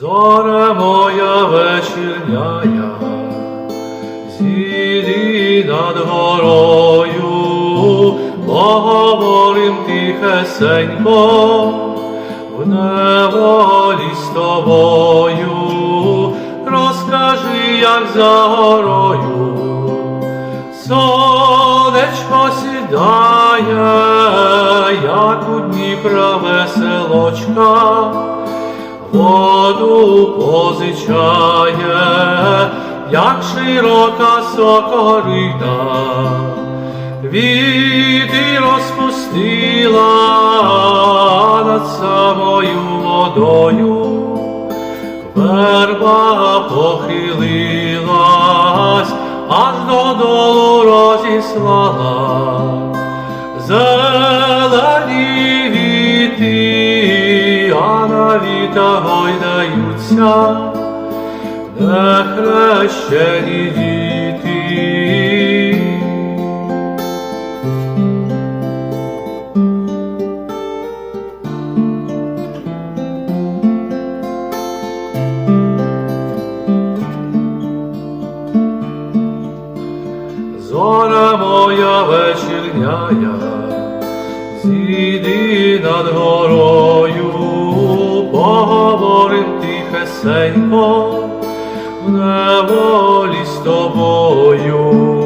Зоре моя вечірняя, зійди над горою, поговорим тихесенько, в неволі з тобою, розкажи, як за горою, сонечко сідає, як у Дніпра веселочка воду позичає, як широка сокорита, квіти розпустила над самою водою, верба похилилась, аж додолу розіслала. Зелені віти, на віта гойдаються, хрещені діти. Зоря моя вечірняя, зійди над горою, поговорим тихесенько, в неволі з тобою.